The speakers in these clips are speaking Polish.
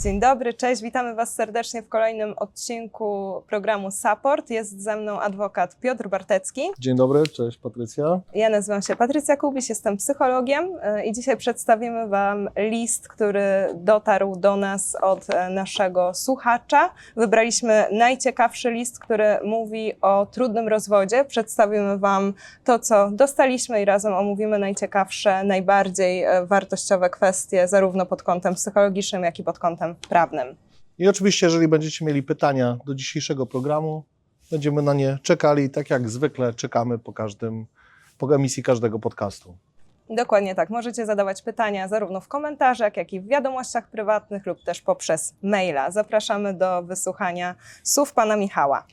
Dzień dobry, cześć, witamy Was serdecznie w kolejnym odcinku programu Support. Jest ze mną adwokat Piotr Bartecki. Dzień dobry, cześć Patrycja. Ja nazywam się Patrycja Kubiś, jestem psychologiem y, i dzisiaj przedstawimy Wam list, który dotarł do nas od e, naszego słuchacza. Wybraliśmy najciekawszy list, który mówi o trudnym rozwodzie. Przedstawimy Wam to, co dostaliśmy i razem omówimy najciekawsze, najbardziej e, wartościowe kwestie, zarówno pod kątem psychologicznym, jak i pod kątem prawnym. I oczywiście, jeżeli będziecie mieli pytania do dzisiejszego programu, będziemy na nie czekali, tak jak zwykle czekamy po każdym, po emisji każdego podcastu. Dokładnie tak. Możecie zadawać pytania zarówno w komentarzach, jak i w wiadomościach prywatnych lub też poprzez maila. Zapraszamy do wysłuchania słów pana Michała.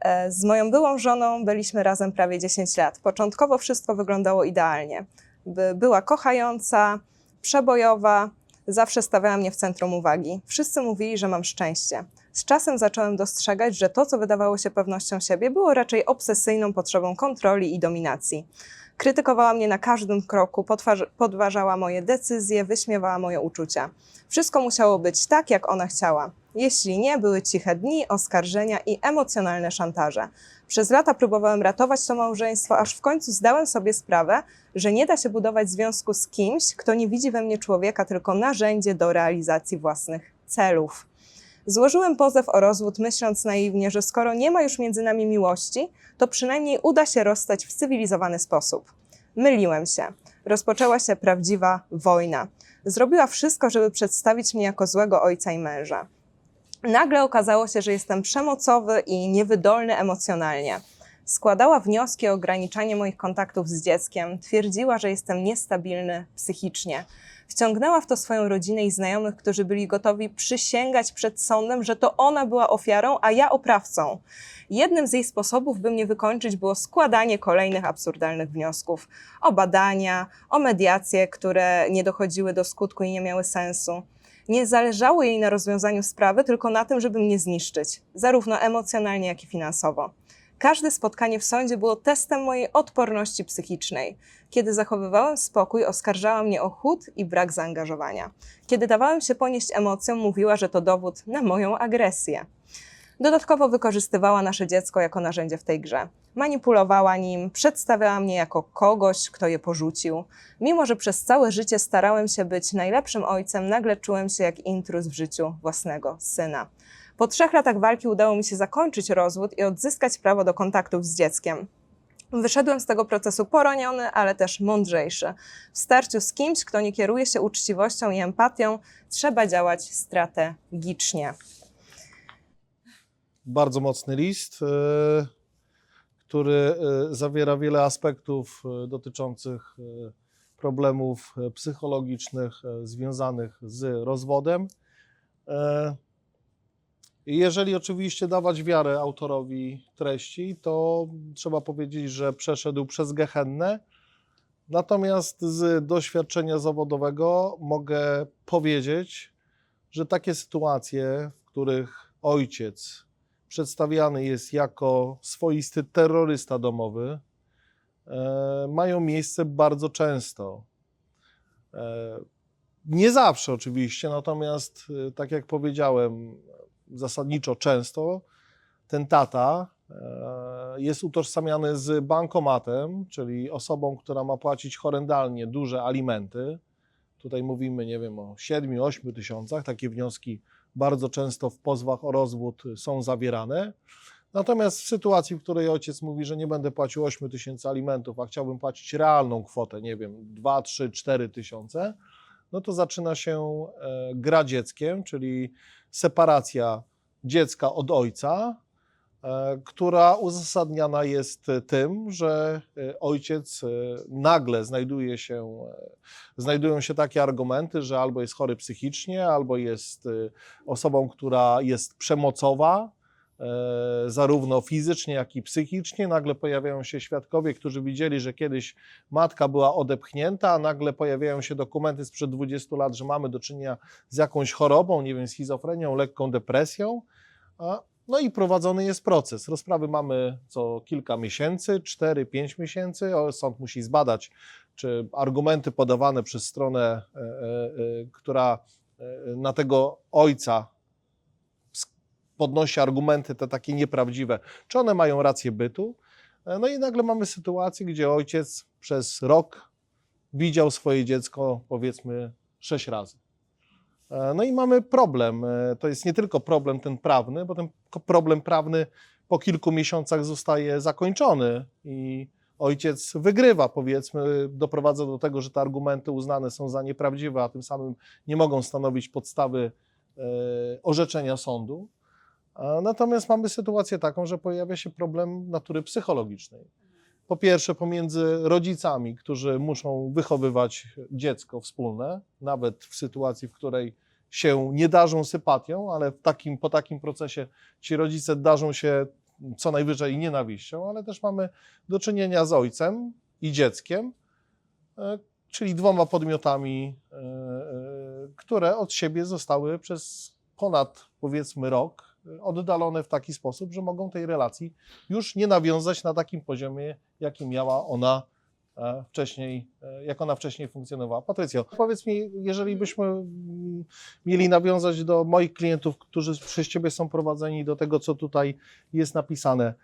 E, Z moją byłą żoną byliśmy razem prawie 10 lat. Początkowo wszystko wyglądało idealnie. By była kochająca, przebojowa, zawsze stawiała mnie w centrum uwagi. Wszyscy mówili, że mam szczęście. Z czasem zacząłem dostrzegać, że to, co wydawało się pewnością siebie, było raczej obsesyjną potrzebą kontroli i dominacji. Krytykowała mnie na każdym kroku, podważała moje decyzje, wyśmiewała moje uczucia. Wszystko musiało być tak, jak ona chciała. Jeśli nie, były ciche dni, oskarżenia i emocjonalne szantaże. Przez lata próbowałem ratować to małżeństwo, aż w końcu zdałem sobie sprawę, że nie da się budować związku z kimś, kto nie widzi we mnie człowieka, tylko narzędzie do realizacji własnych celów. Złożyłem pozew o rozwód, myśląc naiwnie, że skoro nie ma już między nami miłości, to przynajmniej uda się rozstać w cywilizowany sposób. Myliłem się. Rozpoczęła się prawdziwa wojna. Zrobiła wszystko, żeby przedstawić mnie jako złego ojca i męża. Nagle okazało się, że jestem przemocowy i niewydolny emocjonalnie. Składała wnioski o ograniczanie moich kontaktów z dzieckiem, twierdziła, że jestem niestabilny psychicznie. Wciągnęła w to swoją rodzinę i znajomych, którzy byli gotowi przysięgać przed sądem, że to ona była ofiarą, a ja oprawcą. Jednym z jej sposobów, by mnie wykończyć, było składanie kolejnych absurdalnych wniosków o badania, o mediacje, które nie dochodziły do skutku i nie miały sensu. Nie zależało jej na rozwiązaniu sprawy, tylko na tym, żeby mnie zniszczyć, zarówno emocjonalnie, jak i finansowo. Każde spotkanie w sądzie było testem mojej odporności psychicznej. Kiedy zachowywałem spokój, oskarżała mnie o chód i brak zaangażowania. Kiedy dawałem się ponieść emocjom, mówiła, że to dowód na moją agresję. Dodatkowo wykorzystywała nasze dziecko jako narzędzie w tej grze. Manipulowała nim, przedstawiała mnie jako kogoś, kto je porzucił. Mimo, że przez całe życie starałem się być najlepszym ojcem, nagle czułem się jak intruz w życiu własnego syna. Po trzech latach walki udało mi się zakończyć rozwód i odzyskać prawo do kontaktów z dzieckiem. Wyszedłem z tego procesu poroniony, ale też mądrzejszy. W starciu z kimś, kto nie kieruje się uczciwością i empatią, trzeba działać strategicznie. Bardzo mocny list, e, który e, zawiera wiele aspektów e, dotyczących problemów psychologicznych związanych z rozwodem. Jeżeli oczywiście dawać wiarę autorowi treści, to trzeba powiedzieć, że przeszedł przez gehennę. Natomiast z doświadczenia zawodowego mogę powiedzieć, że takie sytuacje, w których ojciec przedstawiany jest jako swoisty terrorysta domowy, e, mają miejsce bardzo często. E, nie zawsze oczywiście, natomiast e, tak jak powiedziałem, zasadniczo często ten tata jest utożsamiany z bankomatem, czyli osobą, która ma płacić horrendalnie duże alimenty. Tutaj mówimy, nie wiem, o 7-8 tysiącach. Takie wnioski bardzo często w pozwach o rozwód są zawierane. Natomiast w sytuacji, w której ojciec mówi, że nie będę płacił 8 tysięcy alimentów, a chciałbym płacić realną kwotę, nie wiem, 2, 3, 4 tysiące, no to zaczyna się e, gra dzieckiem, czyli separacja dziecka od ojca, która uzasadniana jest tym, że e, ojciec e, nagle znajduje się, e, znajdują się takie argumenty, że albo jest chory psychicznie, albo jest e, osobą, która jest przemocowa, e, zarówno fizycznie, jak i psychicznie. Nagle pojawiają się świadkowie, którzy widzieli, że kiedyś matka była odepchnięta, a nagle pojawiają się dokumenty sprzed 20 lat, że mamy do czynienia z jakąś chorobą, nie wiem, schizofrenią, lekką depresją. A, No i prowadzony jest proces. Rozprawy mamy co kilka miesięcy, 4-5 miesięcy. Sąd musi zbadać, czy argumenty podawane przez stronę, e, e, e, która na tego ojca, podnosi argumenty te takie nieprawdziwe, czy one mają rację bytu. No i nagle mamy sytuację, gdzie ojciec przez rok widział swoje dziecko powiedzmy sześć razy. E, No i mamy problem. E, To jest nie tylko problem ten prawny, bo ten problem prawny po kilku miesiącach zostaje zakończony i ojciec wygrywa, powiedzmy, doprowadza do tego, że te argumenty uznane są za nieprawdziwe, a tym samym nie mogą stanowić podstawy e, orzeczenia sądu. Natomiast mamy sytuację taką, że pojawia się problem natury psychologicznej. Po pierwsze, pomiędzy rodzicami, którzy muszą wychowywać dziecko wspólne, nawet w sytuacji, w której się nie darzą sympatią, ale takim, po takim procesie ci rodzice darzą się co najwyżej nienawiścią, ale też mamy do czynienia z ojcem i dzieckiem, e, czyli dwoma podmiotami, e, e, które od siebie zostały przez ponad powiedzmy rok oddalone w taki sposób, że mogą tej relacji już nie nawiązać na takim poziomie, jaki miała ona e, wcześniej, e, jak ona wcześniej funkcjonowała. Patrycjo, powiedz mi, jeżeli byśmy mm, mieli nawiązać do moich klientów, którzy przez Ciebie są prowadzeni, do tego, co tutaj jest napisane.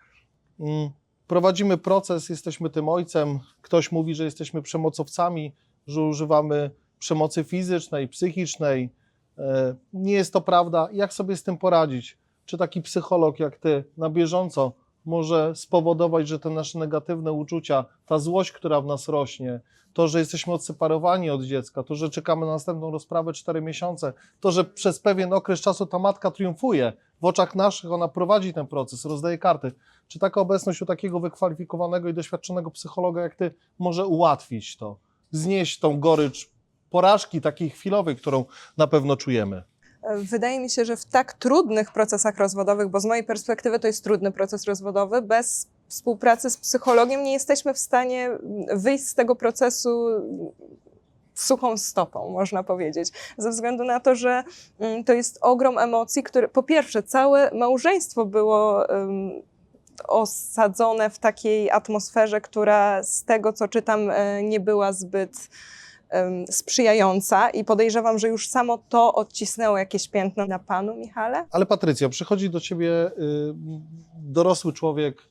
Mm, Prowadzimy proces, jesteśmy tym ojcem, ktoś mówi, że jesteśmy przemocowcami, że używamy przemocy fizycznej, psychicznej. E, Nie jest to prawda. Jak sobie z tym poradzić? Czy taki psycholog jak Ty na bieżąco może spowodować, że te nasze negatywne uczucia, ta złość, która w nas rośnie, to, że jesteśmy odseparowani od dziecka, to, że czekamy na następną rozprawę 4 miesiące, to, że przez pewien okres czasu ta matka triumfuje, w oczach naszych ona prowadzi ten proces, rozdaje karty. Czy taka obecność u takiego wykwalifikowanego i doświadczonego psychologa jak ty może ułatwić to, znieść tą gorycz porażki takiej chwilowej, którą na pewno czujemy? Wydaje mi się, że w tak trudnych procesach rozwodowych, bo z mojej perspektywy to jest trudny proces rozwodowy, bez współpracy z psychologiem nie jesteśmy w stanie wyjść z tego procesu suchą stopą, można powiedzieć. Ze względu na to, że mm, to jest ogrom emocji, które po pierwsze całe małżeństwo było ym, osadzone w takiej atmosferze, która z tego co czytam e, nie była zbyt sprzyjająca i podejrzewam, że już samo to odcisnęło jakieś piętno na panu, Michale. Ale Patrycja, przychodzi do ciebie y, dorosły człowiek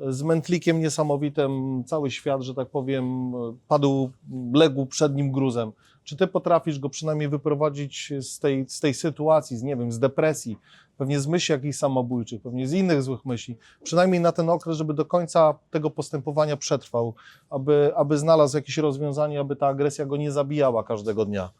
z mętlikiem niesamowitym, cały świat, że tak powiem, padł, legł przed nim gruzem. Czy ty potrafisz go przynajmniej wyprowadzić z tej, z tej sytuacji, z nie wiem, z depresji, pewnie z myśli jakichś samobójczych, pewnie z innych złych myśli, przynajmniej na ten okres, żeby do końca tego postępowania przetrwał, aby, aby znalazł jakieś rozwiązanie, aby ta agresja go nie zabijała każdego dnia.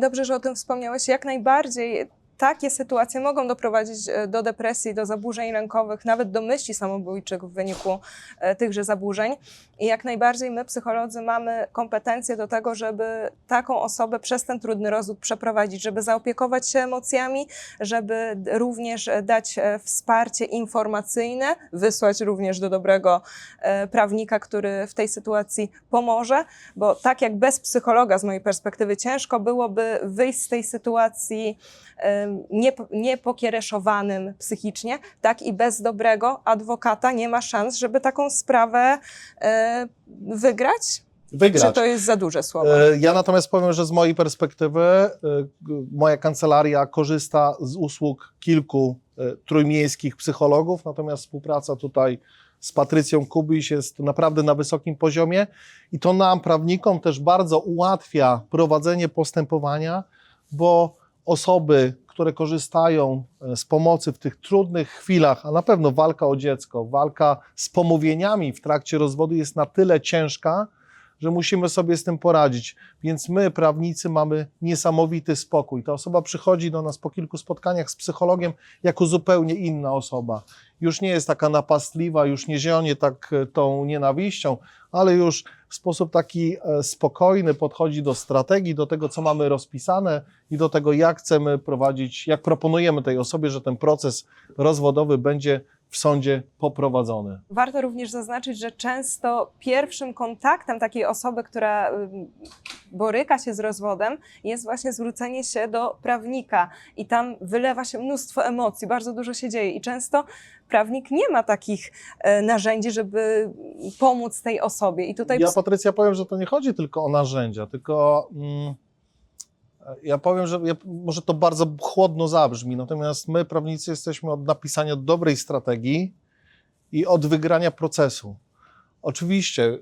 Dobrze, że o tym wspomniałeś. Jak najbardziej takie sytuacje mogą doprowadzić e, do depresji, do zaburzeń lękowych, nawet do myśli samobójczych w wyniku e, tychże zaburzeń. I jak najbardziej my, psycholodzy, mamy kompetencje do tego, żeby taką osobę przez ten trudny rozwód przeprowadzić, żeby zaopiekować się emocjami, żeby również e, dać wsparcie informacyjne, wysłać również do dobrego prawnika, który w tej sytuacji pomoże, bo tak jak bez psychologa z mojej perspektywy ciężko byłoby wyjść z tej sytuacji niepokiereszowanym psychicznie, tak i bez dobrego adwokata nie ma szans, żeby taką sprawę e, wygrać? Wygrać. Czy to jest za duże słowo? E, Ja natomiast powiem, że z mojej perspektywy e, moja kancelaria korzysta z usług kilku trójmiejskich psychologów, natomiast współpraca tutaj z Patrycją Kubiś jest naprawdę na wysokim poziomie i to nam, prawnikom, też bardzo ułatwia prowadzenie postępowania, bo osoby, które korzystają e, z pomocy w tych trudnych chwilach, a na pewno walka o dziecko, walka z pomówieniami w trakcie rozwodu jest na tyle ciężka, że musimy sobie z tym poradzić. Więc my, prawnicy, mamy niesamowity spokój. Ta osoba przychodzi do nas po kilku spotkaniach z psychologiem jako zupełnie inna osoba. Już nie jest taka napastliwa, już nie zionie tak e, tą nienawiścią, ale już w sposób taki e, spokojny podchodzi do strategii, do tego, co mamy rozpisane i do tego, jak chcemy prowadzić, jak proponujemy tej osobie, że ten proces rozwodowy będzie w sądzie poprowadzony. Warto również zaznaczyć, że często pierwszym kontaktem takiej osoby, która boryka się z rozwodem, jest właśnie zwrócenie się do prawnika i tam wylewa się mnóstwo emocji, bardzo dużo się dzieje i często prawnik nie ma takich e, narzędzi, żeby pomóc tej osobie. I tutaj Ja, Patrycja, powiem, że to nie chodzi tylko o narzędzia, tylko mm, Ja powiem, że ja, może to bardzo chłodno zabrzmi, natomiast my, prawnicy, jesteśmy od napisania dobrej strategii i od wygrania procesu. Oczywiście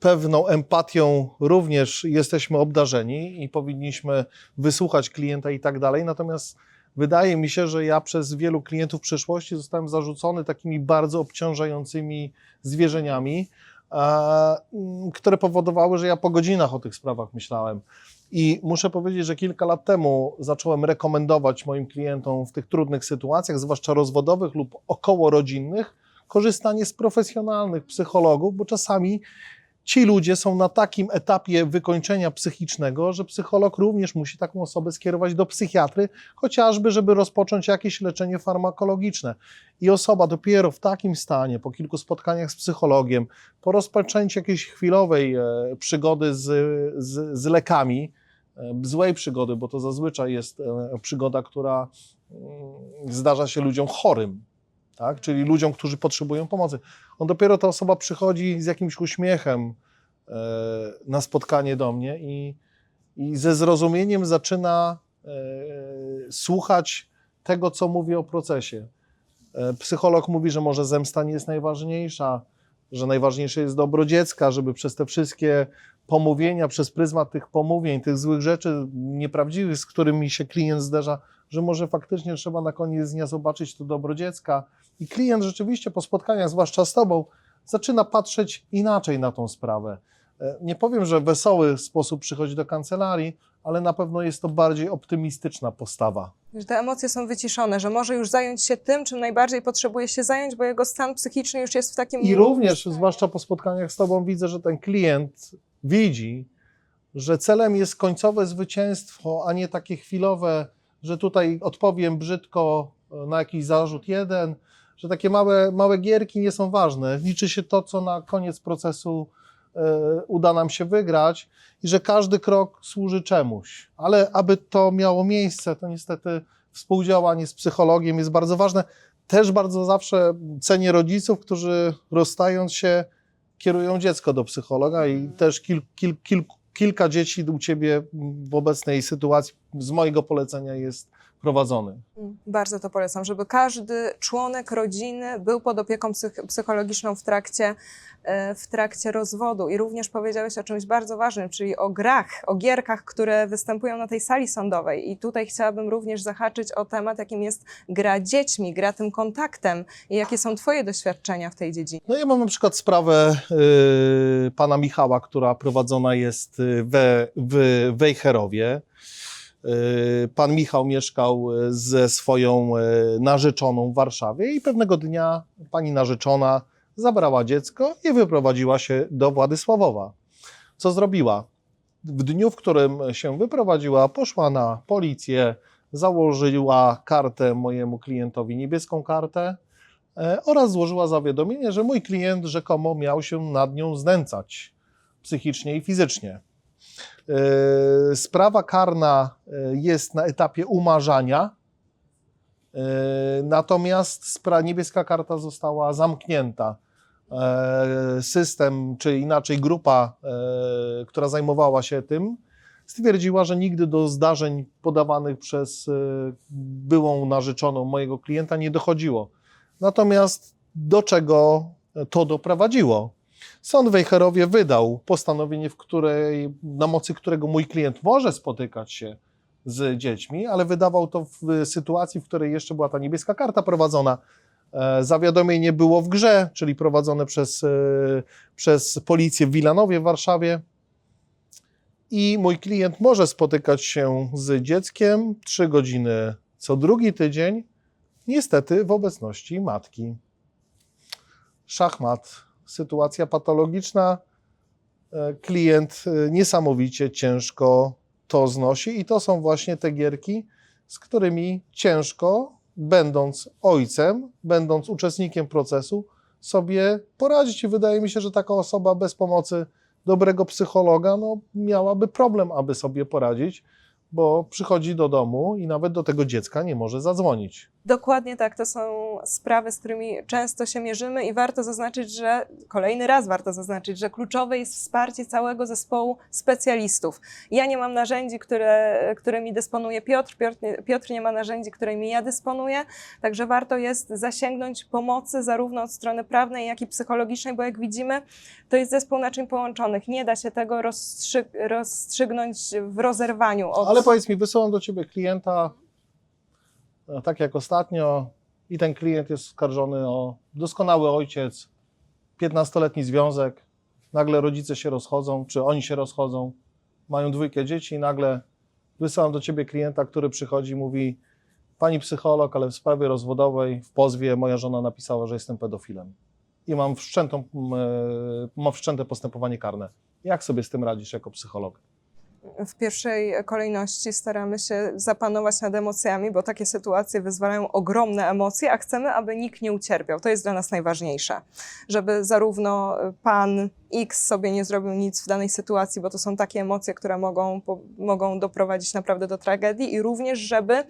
pewną empatią również jesteśmy obdarzeni i powinniśmy wysłuchać klienta i tak dalej, natomiast wydaje mi się, że ja przez wielu klientów w przeszłości zostałem zarzucony takimi bardzo obciążającymi zwierzeniami, które powodowały, że ja po godzinach o tych sprawach myślałem. I muszę powiedzieć, że kilka lat temu zacząłem rekomendować moim klientom w tych trudnych sytuacjach, zwłaszcza rozwodowych lub okołorodzinnych, korzystanie z profesjonalnych psychologów, bo czasami ci ludzie są na takim etapie wykończenia psychicznego, że psycholog również musi taką osobę skierować do psychiatry, chociażby, żeby rozpocząć jakieś leczenie farmakologiczne. I osoba dopiero w takim stanie, po kilku spotkaniach z psychologiem, po rozpoczęciu jakiejś chwilowej e, przygody z, z, z lekami, e, złej przygody, bo to zazwyczaj jest e, przygoda, która mm, zdarza się ludziom chorym, tak? czyli ludziom, którzy potrzebują pomocy. On dopiero ta osoba przychodzi z jakimś uśmiechem e, na spotkanie do mnie i, i ze zrozumieniem zaczyna e, słuchać tego, co mówię o procesie. E, Psycholog mówi, że może zemsta nie jest najważniejsza, że najważniejsze jest dobro dziecka, żeby przez te wszystkie pomówienia, przez pryzmat tych pomówień, tych złych rzeczy nieprawdziwych, z którymi się klient zderza, że może faktycznie trzeba na koniec dnia zobaczyć to dobro dziecka. I klient rzeczywiście po spotkaniach, zwłaszcza z Tobą, zaczyna patrzeć inaczej na tą sprawę. E, Nie powiem, że w wesoły sposób przychodzi do kancelarii, ale na pewno jest to bardziej optymistyczna postawa. Że te emocje są wyciszone, że może już zająć się tym, czym najbardziej potrzebuje się zająć, bo jego stan psychiczny już jest w takim... I również, zwłaszcza po spotkaniach z Tobą, widzę, że ten klient widzi, że celem jest końcowe zwycięstwo, a nie takie chwilowe, że tutaj odpowiem brzydko e, na jakiś zarzut jeden, że takie małe, małe gierki nie są ważne. Liczy się to, co na koniec procesu e, uda nam się wygrać i że każdy krok służy czemuś. Ale aby to miało miejsce, to niestety współdziałanie z psychologiem jest bardzo ważne. Też bardzo zawsze cenię rodziców, którzy rozstając się, kierują dziecko do psychologa i też kil, kil, kil, kilka dzieci u ciebie w obecnej sytuacji z mojego polecenia jest Bardzo to polecam, żeby każdy członek rodziny był pod opieką psych psychologiczną w trakcie, e, w trakcie rozwodu. I również powiedziałeś o czymś bardzo ważnym, czyli o grach, o gierkach, które występują na tej sali sądowej. I tutaj chciałabym również zahaczyć o temat, jakim jest gra dziećmi, gra tym kontaktem. I jakie są Twoje doświadczenia w tej dziedzinie? No ja mam na przykład sprawę y, pana Michała, która prowadzona jest y, we, w Wejherowie. Y, Pan Michał mieszkał y, ze swoją y, narzeczoną w Warszawie i pewnego dnia pani narzeczona zabrała dziecko i wyprowadziła się do Władysławowa. Co zrobiła? W dniu, w którym się wyprowadziła, poszła na policję, założyła kartę mojemu klientowi, niebieską kartę, e, oraz złożyła zawiadomienie, że mój klient rzekomo miał się nad nią znęcać psychicznie i fizycznie. E, Sprawa karna e, jest na etapie umarzania, e, natomiast niebieska karta została zamknięta. System, czy inaczej grupa, która zajmowała się tym, stwierdziła, że nigdy do zdarzeń podawanych przez byłą narzeczoną mojego klienta nie dochodziło. Natomiast do czego to doprowadziło? Sąd w Wejherowie wydał postanowienie, w której, na mocy którego mój klient może spotykać się z dziećmi, ale wydawał to w sytuacji, w której jeszcze była ta niebieska karta prowadzona. E, Zawiadomienie było w grze, czyli prowadzone przez, e, przez policję w Wilanowie w Warszawie. I mój klient może spotykać się z dzieckiem trzy godziny co drugi tydzień, niestety w obecności matki. Szachmat, sytuacja patologiczna. E, Klient e, niesamowicie ciężko to znosi, i to są właśnie te gierki, z którymi ciężko, będąc ojcem, będąc uczestnikiem procesu, sobie poradzić. I wydaje mi się, że taka osoba bez pomocy dobrego psychologa no, miałaby problem, aby sobie poradzić, bo przychodzi do domu i nawet do tego dziecka nie może zadzwonić. Dokładnie tak, to są sprawy, z którymi często się mierzymy i warto zaznaczyć, że kolejny raz warto zaznaczyć, że kluczowe jest wsparcie całego zespołu specjalistów. Ja nie mam narzędzi, które, którymi dysponuje Piotr, Piotr nie, Piotr nie ma narzędzi, którymi ja dysponuję, także warto jest zasięgnąć pomocy zarówno od strony prawnej, jak i psychologicznej, bo jak widzimy, to jest zespół naczyń połączonych. Nie da się tego rozstrzy- rozstrzygnąć w rozerwaniu od... Ale powiedz mi, wysyłam do ciebie klienta, tak jak ostatnio, i ten klient jest skarżony o doskonały ojciec, 15-letni związek, nagle rodzice się rozchodzą, czy oni się rozchodzą, mają dwójkę dzieci i nagle wysyłam do ciebie klienta, który przychodzi i mówi pani psycholog, ale w sprawie rozwodowej, w pozwie moja żona napisała, że jestem pedofilem i mam wszczętą, e, mam wszczęte postępowanie karne. Jak sobie z tym radzisz jako psycholog? W pierwszej kolejności staramy się zapanować nad emocjami, bo takie sytuacje wyzwalają ogromne emocje, a chcemy, aby nikt nie ucierpiał. To jest dla nas najważniejsze. Żeby zarówno pan X sobie nie zrobił nic w danej sytuacji, bo to są takie emocje, które mogą, po, mogą doprowadzić naprawdę do tragedii, i również, żeby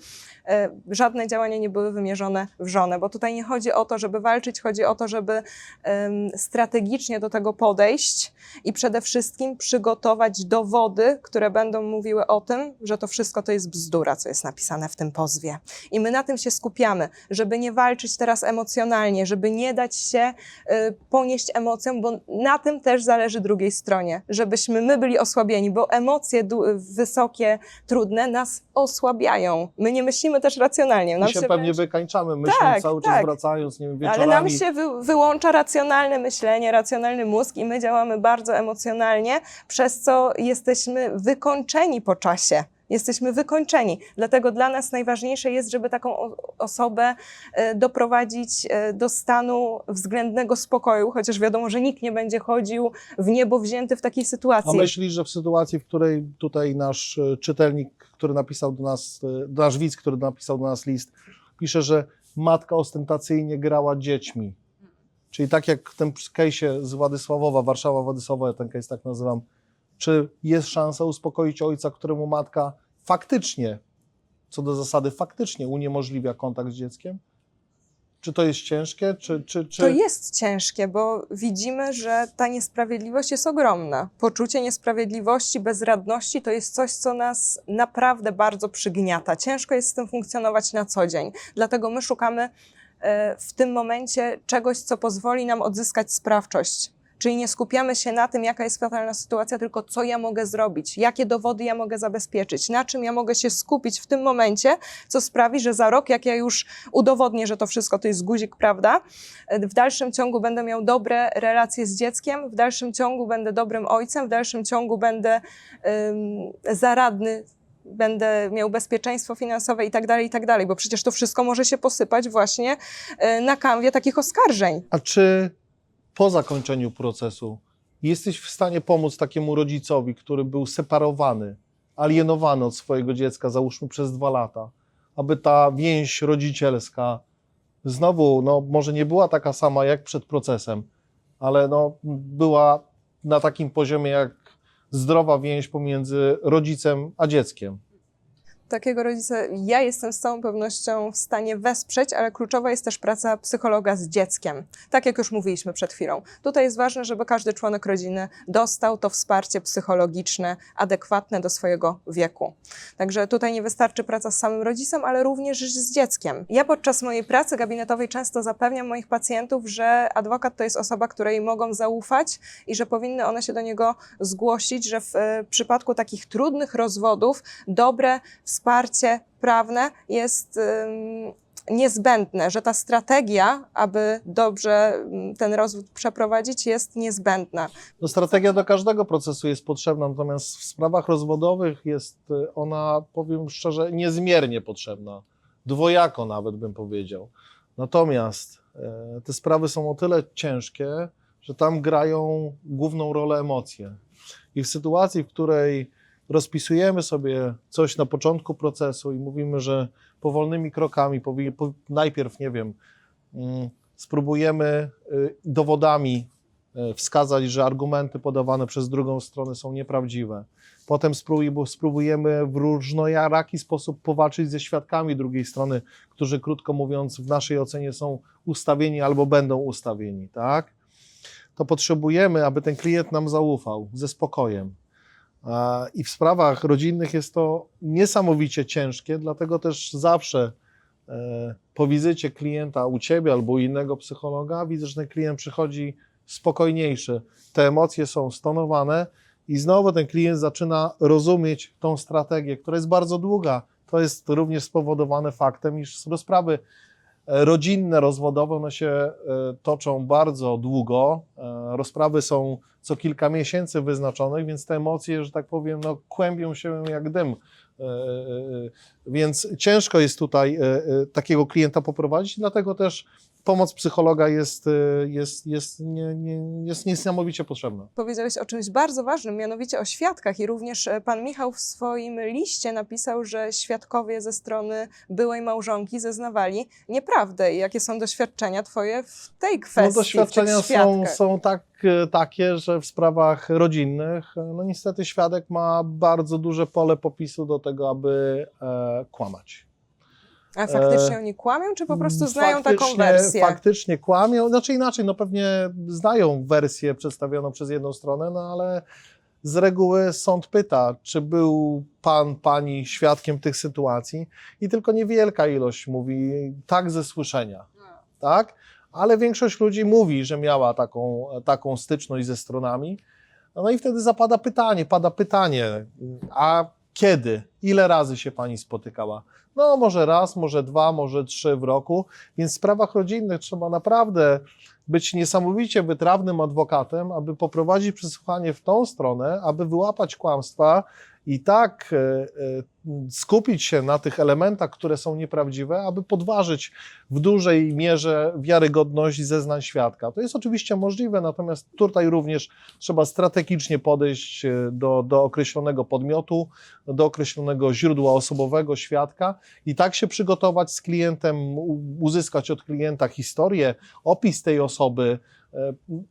e, żadne działania nie były wymierzone w żonę, bo tutaj nie chodzi o to, żeby walczyć, chodzi o to, żeby strategicznie do tego podejść i przede wszystkim przygotować dowody, które będą mówiły o tym, że to wszystko to jest bzdura, co jest napisane w tym pozwie. I my na tym się skupiamy, żeby nie walczyć teraz emocjonalnie, żeby nie dać się y, ponieść emocjom, bo na tym też zależy drugiej stronie, żebyśmy my byli osłabieni, bo emocje wysokie, trudne nas osłabiają. My nie myślimy też racjonalnie. My Nam się się pewnie wręcz- wykańczamy, myśląc Tak, cały czas, tak. wracając, nie wiem, wieczorami. ale nam się wy, wyłącza racjonalne myślenie, racjonalny mózg i my działamy bardzo emocjonalnie, przez co jesteśmy wykończeni po czasie. Jesteśmy wykończeni. Dlatego dla nas najważniejsze jest, żeby taką osobę e, doprowadzić e, do stanu względnego spokoju, chociaż wiadomo, że nikt nie będzie chodził w niebo wzięty w takiej A sytuacji. myślisz, że w sytuacji, w której tutaj nasz e, czytelnik, który napisał do nas, nasz widz, który napisał do nas list, pisze, że matka ostentacyjnie grała dziećmi. Czyli tak jak w tym case'ie z Władysławowa, Warszawa Władysławowa, ja ten case tak nazywam, czy jest szansa uspokoić ojca, któremu matka faktycznie, co do zasady faktycznie uniemożliwia kontakt z dzieckiem? Czy to jest ciężkie, czy... czy, czy... To jest ciężkie, bo widzimy, że ta niesprawiedliwość jest ogromna. Poczucie niesprawiedliwości, bezradności to jest coś, co nas naprawdę bardzo przygniata. Ciężko jest z tym funkcjonować na co dzień. Dlatego my szukamy e, w tym momencie czegoś, co pozwoli nam odzyskać sprawczość. Czyli nie skupiamy się na tym, jaka jest fatalna sytuacja, tylko co ja mogę zrobić, jakie dowody ja mogę zabezpieczyć, na czym ja mogę się skupić w tym momencie, co sprawi, że za rok, jak ja już udowodnię, że to wszystko to jest guzik, prawda, w dalszym ciągu będę miał dobre relacje z dzieckiem, w dalszym ciągu będę dobrym ojcem, w dalszym ciągu będę zaradny, będę miał bezpieczeństwo finansowe i tak dalej, i tak dalej, bo przecież to wszystko może się posypać właśnie y, na kanwie takich oskarżeń. A czy po zakończeniu procesu jesteś w stanie pomóc takiemu rodzicowi, który był separowany, alienowany od swojego dziecka, załóżmy przez dwa lata, aby ta więź rodzicielska znowu, no może nie była taka sama jak przed procesem, ale no, była na takim poziomie jak zdrowa więź pomiędzy rodzicem a dzieckiem. Takiego rodzica ja jestem z całą pewnością w stanie wesprzeć, ale kluczowa jest też praca psychologa z dzieckiem. Tak jak już mówiliśmy przed chwilą. Tutaj jest ważne, żeby każdy członek rodziny dostał to wsparcie psychologiczne adekwatne do swojego wieku. Także tutaj nie wystarczy praca z samym rodzicem, ale również z dzieckiem. Ja podczas mojej pracy gabinetowej często zapewniam moich pacjentów, że adwokat to jest osoba, której mogą zaufać i że powinny one się do niego zgłosić, że w e, przypadku takich trudnych rozwodów dobre prawne jest niezbędne, że ta strategia, aby dobrze ten rozwód przeprowadzić, jest niezbędna. No, strategia do każdego procesu jest potrzebna, natomiast w sprawach rozwodowych jest y, ona, powiem szczerze, niezmiernie potrzebna. Dwojako nawet bym powiedział. Natomiast e, te sprawy są o tyle ciężkie, że tam grają główną rolę emocje. I w sytuacji, w której rozpisujemy sobie coś na początku procesu i mówimy, że powolnymi krokami, najpierw, nie wiem, mm, spróbujemy y, dowodami e, wskazać, że argumenty podawane przez drugą stronę są nieprawdziwe. Potem spróbuj- spróbujemy w różnojaraki sposób powalczyć ze świadkami drugiej strony, którzy krótko mówiąc w naszej ocenie są ustawieni albo będą ustawieni, tak? To potrzebujemy, aby ten klient nam zaufał ze spokojem. I w sprawach rodzinnych jest to niesamowicie ciężkie, dlatego też zawsze e, po wizycie klienta u ciebie albo innego psychologa widzę, że ten klient przychodzi spokojniejszy. Te emocje są stonowane i znowu ten klient zaczyna rozumieć tą strategię, która jest bardzo długa. To jest również spowodowane faktem, iż rozprawy rodzinne, rozwodowe, one się e, toczą bardzo długo. E, Rozprawy są co kilka miesięcy wyznaczonych, więc te emocje, że tak powiem, no, kłębią się jak dym. E, Więc ciężko jest tutaj takiego klienta poprowadzić, dlatego też pomoc psychologa jest, e, jest, jest, nie, nie, jest niesamowicie potrzebna. Powiedziałeś o czymś bardzo ważnym, mianowicie o świadkach i również e, pan Michał w swoim liście napisał, że świadkowie ze strony byłej małżonki zeznawali nieprawdę. I jakie są doświadczenia twoje w tej kwestii? No, doświadczenia są, są tak, e, takie, że w sprawach rodzinnych, e, no niestety świadek ma bardzo duże pole popisu do tego, aby e, kłamać. A faktycznie e, oni kłamią, czy po prostu znają taką wersję? Faktycznie kłamią, znaczy inaczej, no pewnie znają wersję przedstawioną przez jedną stronę, no ale z reguły sąd pyta, czy był pan, pani świadkiem tych sytuacji i tylko niewielka ilość mówi tak ze słyszenia, tak? Ale większość ludzi mówi, że miała taką, taką styczność ze stronami. No i wtedy zapada pytanie, pada pytanie, a kiedy, ile razy się pani spotykała? No może raz, może dwa, może trzy w roku, więc w sprawach rodzinnych trzeba naprawdę być niesamowicie wytrawnym adwokatem, aby poprowadzić przesłuchanie w tą stronę, aby wyłapać kłamstwa i tak e, e, skupić się na tych elementach, które są nieprawdziwe, aby podważyć w dużej mierze wiarygodność zeznań świadka. To jest oczywiście możliwe, natomiast tutaj również trzeba strategicznie podejść e, do, do określonego podmiotu, do określonego źródła osobowego świadka i tak się przygotować z klientem, uzyskać od klienta historię, opis tej osoby.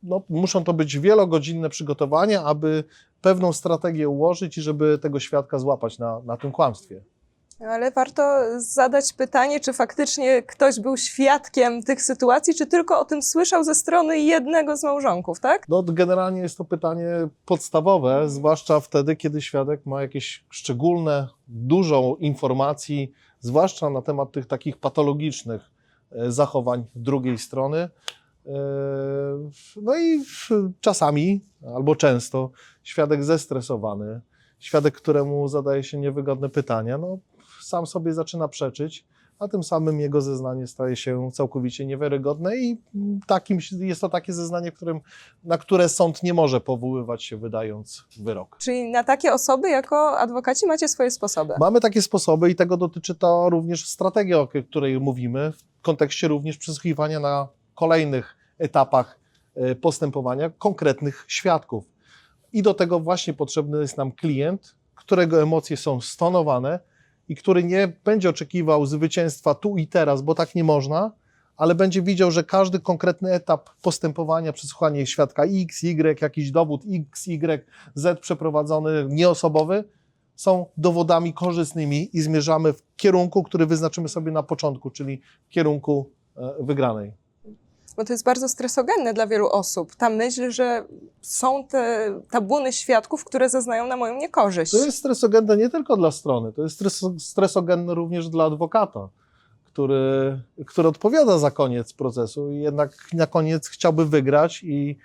No, muszą to być wielogodzinne przygotowania, aby pewną strategię ułożyć i żeby tego świadka złapać na, na tym kłamstwie. Ale warto zadać pytanie, czy faktycznie ktoś był świadkiem tych sytuacji, czy tylko o tym słyszał ze strony jednego z małżonków, tak? No, generalnie jest to pytanie podstawowe, zwłaszcza wtedy, kiedy świadek ma jakieś szczególne, dużą informacji, zwłaszcza na temat tych takich patologicznych e, zachowań drugiej strony. E, No i czasami, albo często, świadek zestresowany, świadek, któremu zadaje się niewygodne pytania, no, sam sobie zaczyna przeczyć, a tym samym jego zeznanie staje się całkowicie niewiarygodne i takim, jest to takie zeznanie, którym na które sąd nie może powoływać się, wydając wyrok. Czyli na takie osoby jako adwokaci macie swoje sposoby. Mamy takie sposoby i tego dotyczy to również strategia, o której mówimy, w kontekście również przesłuchiwania na kolejnych etapach e, postępowania konkretnych świadków. I do tego właśnie potrzebny jest nam klient, którego emocje są stonowane i który nie będzie oczekiwał zwycięstwa tu i teraz, bo tak nie można, ale będzie widział, że każdy konkretny etap postępowania, przesłuchanie świadka X, Y, jakiś dowód X, Y, Z przeprowadzony nieosobowy, są dowodami korzystnymi i zmierzamy w kierunku, który wyznaczymy sobie na początku, czyli w kierunku e, wygranej. Bo to jest bardzo stresogenne dla wielu osób. Ta myśl, że są te tabuny świadków, które zeznają na moją niekorzyść. To jest stresogenne nie tylko dla strony, to jest stres, stresogenne również dla adwokata, który, który odpowiada za koniec procesu i jednak na koniec chciałby wygrać i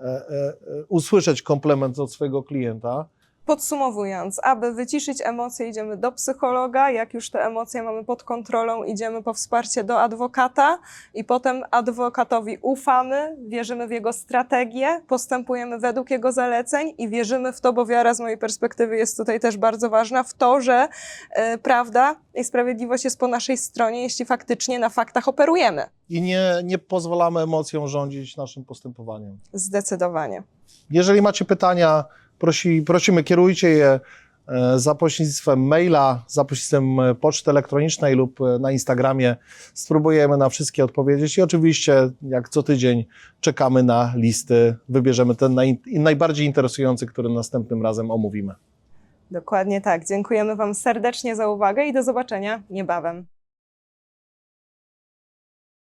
e, e, e, usłyszeć komplement od swojego klienta. Podsumowując, aby wyciszyć emocje, idziemy do psychologa. Jak już te emocje mamy pod kontrolą, idziemy po wsparcie do adwokata i potem adwokatowi ufamy, wierzymy w jego strategię, postępujemy według jego zaleceń i wierzymy w to, bo wiara z mojej perspektywy jest tutaj też bardzo ważna, w to, że e, prawda i sprawiedliwość jest po naszej stronie, jeśli faktycznie na faktach operujemy. I nie, nie pozwalamy emocjom rządzić naszym postępowaniem. Zdecydowanie. Jeżeli macie pytania, prosi, prosimy, kierujcie je e, za pośrednictwem maila, za pośrednictwem e, poczty elektronicznej lub e, na Instagramie. Spróbujemy na wszystkie odpowiedzieć i oczywiście, jak co tydzień, czekamy na listy. Wybierzemy ten naj, najbardziej interesujący, który następnym razem omówimy. Dokładnie tak. Dziękujemy Wam serdecznie za uwagę i do zobaczenia niebawem.